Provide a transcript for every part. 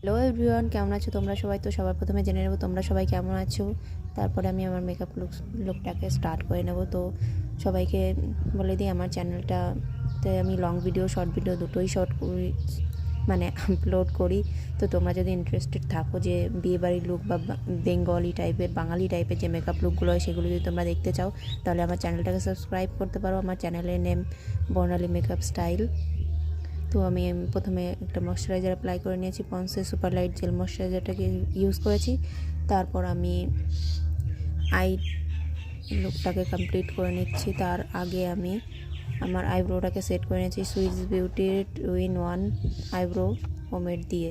Hello everyone, কেমন আছো তোমরা সবাই? তো সবার প্রথমে জেনে নেব তোমরা সবাই কেমন আছো। তারপরে আমি আমার মেকআপ লুক লুকটাকে স্টার্ট করে নেব। তো সবাইকে বলে দিই, আমার চ্যানেলটাতে আমি লং ভিডিও শর্ট ভিডিও দুটোই শর্ট করি মানে আপলোড করি। তো তোমরা যদি ইন্টারেস্টেড থাকো যে বিয়েবাড়ির লুক বা বেঙ্গলি টাইপের বাঙালি টাইপের যে মেকআপ লুকগুলো হয় সেগুলো যদি তোমরা দেখতে চাও, তাহলে আমার চ্যানেলটাকে সাবস্ক্রাইব করতে পারো। আমার চ্যানেলের নেম বর্ণালী মেকআপ স্টাইল তো আমি প্রথমে একটা ময়শ্চারাইজার অ্যাপ্লাই করে নিয়েছি পন্সের সুপার লাইট জেল ময়শ্চারাইজারটাকে ইউজ করেছি। তারপর আমি আই লুকটাকে কমপ্লিট করে নিচ্ছি। তার আগে আমি আমার আইব্রোটাকে সেট করে নিয়েছি সুইস বিউটির টুইন ওয়ান আইব্রো হোমেড দিয়ে,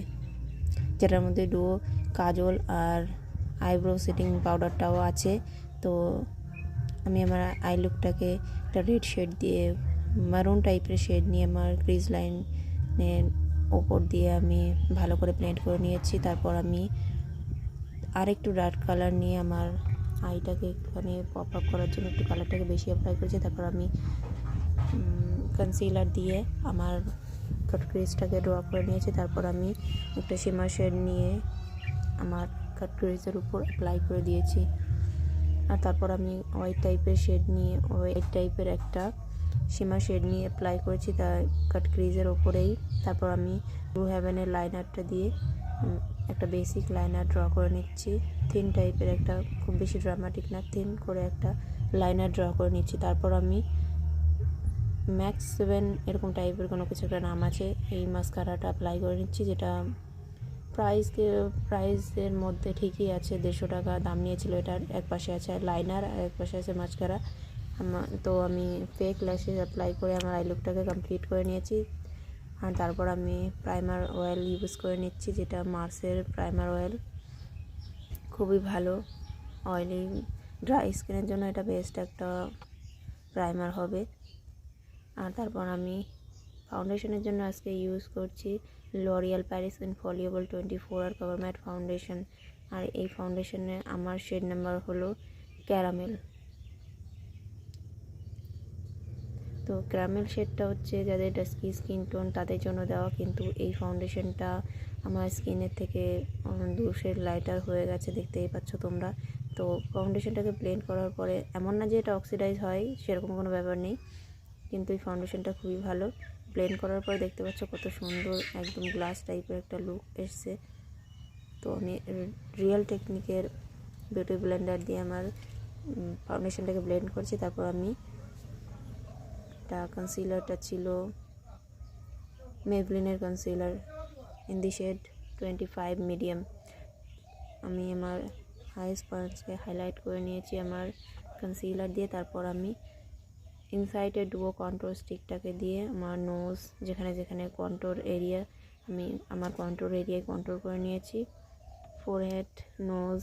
যেটার মধ্যে ডুয়ো কাজল আর আইব্রো সেটিং পাউডারটাও আছে। তো আমি আমার আই লুকটাকে একটা রেড শেড দিয়ে মারুন টাইপের শেড নিয়ে আমার ক্রিজ লাইনের ওপর দিয়ে আমি ভালো করে প্লেন্ট করে নিয়েছি। তারপর আমি আর একটু ডার্ক কালার নিয়ে আমার আইটাকে একটুখানি পপ আপ করার জন্য একটু কালারটাকে বেশি অ্যাপ্লাই করেছি। তারপর আমি কনসিলার দিয়ে আমার কাট ক্রিজটাকে ড্র করে নিয়েছি। তারপর আমি একটা শিমার শেড নিয়ে আমার কাট ক্রিজের উপর অ্যাপ্লাই করে দিয়েছি। আর তারপর আমি হোয়াইট টাইপের শেড নিয়ে হোয়াইট টাইপের একটা সীমা শেড নিয়ে অ্যাপ্লাই করেছি তার কাট ক্রিজের ওপরেই। তারপর আমি ব্লু হ্যাভেনের লাইনারটা দিয়ে একটা বেসিক লাইনার ড্র করে নিচ্ছি। থিন টাইপের একটা, খুব বেশি ড্রামাটিক না থিন করে একটা লাইনার ড্র করে নিচ্ছি। তারপর আমি ম্যাক্স সেভেন এরকম টাইপের কোনো কিছু একটা নাম আছে, এই মাস্কারাটা অ্যাপ্লাই করে নিচ্ছি, যেটা প্রাইস প্রাইসের মধ্যে ঠিকই আছে। দেড়শো টাকা দাম নিয়েছিল এটার, এক পাশে আছে লাইনার আর এক পাশে আছে মাস্কারা আমার তো আমি ফেক ল্যাশেস অ্যাপ্লাই করে আমার আই লুকটাকে কমপ্লিট করে নিয়েছি। আর তারপর আমি প্রাইমার অয়েল ইউজ করে নিচ্ছি, যেটা মার্সের প্রাইমার অয়েল খুবই ভালো অয়েলি ড্রাই স্কিনের জন্য এটা বেস্ট একটা প্রাইমার হবে। আর তারপর আমি ফাউন্ডেশনের জন্য আজকে ইউজ করছি L'Oreal Paris infallible twenty four আর কভার ম্যাট ফাউন্ডেশন আর এই ফাউন্ডেশনে আমার শেড নাম্বার হলো ক্যারামেল তো ক্যারামেল শেডটা হচ্ছে যাদের ডাস্কি স্কিন টোন তাদের জন্য দেওয়া, কিন্তু এই ফাউন্ডেশনটা আমার স্কিনের থেকে দু শেড লাইটার হয়ে গেছে, দেখতেই পাচ্ছ তোমরা। তো ফাউন্ডেশনটাকে ব্লেন্ড করার পরে, এমন না যে এটা অক্সিডাইজ হয়, সেরকম কোনো ব্যাপার নেই, কিন্তু এই ফাউন্ডেশনটা খুবই ভালো। ব্লেন্ড করার পরে দেখতে পাচ্ছ কত সুন্দর, একদম গ্লাস টাইপের একটা লুক এসছে। তো আমি রিয়েল টেকনিকের বিউটি ব্লেন্ডার দিয়ে আমার ফাউন্ডেশনটাকে ব্লেন্ড করছি, তারপর আমি এটা কনসিলারটা ছিল। মেভলিনের concealer in the shade twenty five medium আমি আমার হাইস পয়েন্টসকে হাইলাইট করে নিয়েছি আমার কনসিলার দিয়ে। তারপর আমি ইনসাইডে ডুয়ো কন্ট্রোল স্টিকটাকে দিয়ে আমার নোজ যেখানে যেখানে কন্ট্রোল এরিয়া আমি আমার কন্ট্রোল এরিয়ায় কন্ট্রোল করে নিয়েছি। ফোরহেড নোজ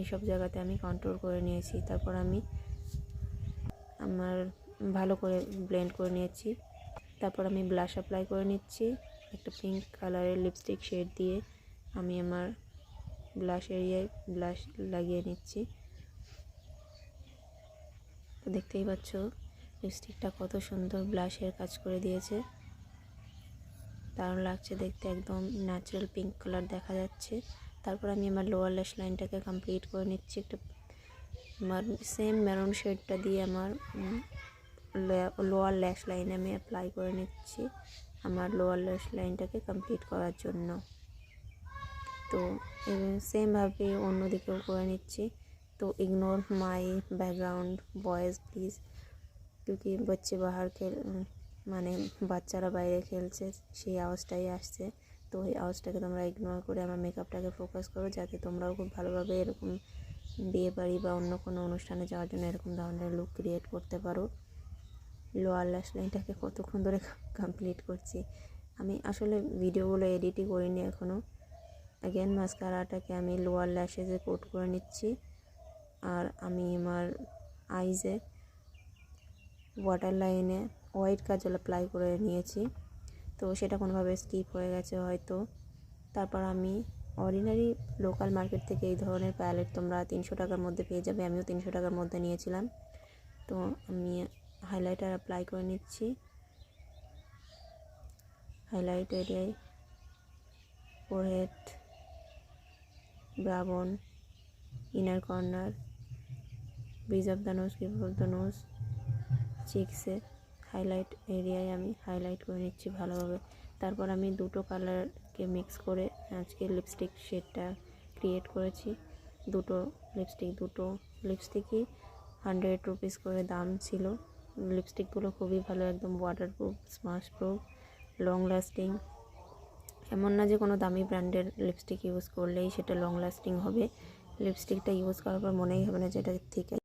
এইসব জায়গাতে আমি কন্ট্রোল করে নিয়েছি। তারপর আমি আমার ভালো করে ব্লেন্ড করে নিয়েছি। তারপর আমি ব্লাশ অ্যাপ্লাই করে নিচ্ছি। একটা পিঙ্ক কালারের লিপস্টিক শেড দিয়ে আমি আমার ব্লাশ এরিয়ায় ব্লাশ লাগিয়ে নিচ্ছি। তো দেখতেই পাচ্ছ লিপস্টিকটা কত সুন্দর ব্লাশের কাজ করে দিয়েছে। দারুণ লাগছে দেখতে, একদম ন্যাচারাল পিঙ্ক কালার দেখা যাচ্ছে। তারপর আমি আমার লোয়ার ল্যাশ লাইনটাকে কমপ্লিট করে নিচ্ছি, একটা আমার সেম মেরুন শেডটা দিয়ে আমার লোয়ার ল্যাশ লাইনে আমি অ্যাপ্লাই করে নিচ্ছি আমার লোয়ার ল্যাশ লাইনটাকে কমপ্লিট করার জন্য তো সেমভাবে অন্যদিকেও করে নিচ্ছি तो ignore my background voice please क्योंकि बच्चे बाहर खेल মানে বাচ্চারা বাইরে খেলছে সেই আওয়াজটাই আসছে তো ওই আওয়াজটাকে তোমরা ইগনোর করে আমার মেকআপটাকে ফোকাস করো যাতে তোমরাও খুব ভালোভাবে এরকম বিয়ে বাড়ি বা অন্য কোনো অনুষ্ঠানে যাওয়ার জন্য এরকম ধরনের লুক ক্রিয়েট করতে পারো। লোয়ার ল্যাশ লাইনটাকে কতক্ষণ ধরে কমপ্লিট করছি। আমি আসলে ভিডিওগুলো এডিটই করিনি এখনও অ্যাগেন মাস্কারাটাকে আমি লোয়ার ল্যাশেসে কোট করে নিচ্ছি। আর আমি আমার আইজে ওয়াটার লাইনে হোয়াইট কাজল অ্যাপ্লাই করে নিয়েছি। তো সেটা কোনোভাবে স্কিপ হয়ে গেছে হয়তো। তারপর আমি অর্ডিনারি লোকাল মার্কেট থেকে এই ধরনের প্যালেট তোমরা তিনশো টাকার মধ্যে পেয়ে যাবে। আমিও তিনশো টাকার মধ্যে নিয়েছিলাম। তো আমি হাইলাইটার অ্যাপ্লাই করে নিচ্ছি। হাইলাইট এরিয়ায় forehead browbone inner corner bridge of the nose give of the nose চিক্সে highlight এরিয়ায় আমি হাইলাইট করে নিচ্ছি ভালোভাবে। তারপর আমি দুটো কালারকে মিক্স করে আজকে লিপস্টিক শেডটা ক্রিয়েট করেছি। দুটো লিপস্টিক দুটো লিপস্টিকই হান্ড্রেড রুপিস করে দাম ছিল। লিপস্টিকগুলো খুবই ভালো, একদম waterproof smudge proof long lasting এমন না যে কোনো দামি ব্র্যান্ডের লিপস্টিক ইউজ করলেই সেটা লং লাস্টিং হবে। লিপস্টিকটা ইউজ করার পর মনেই হবে না যে এটা থেকে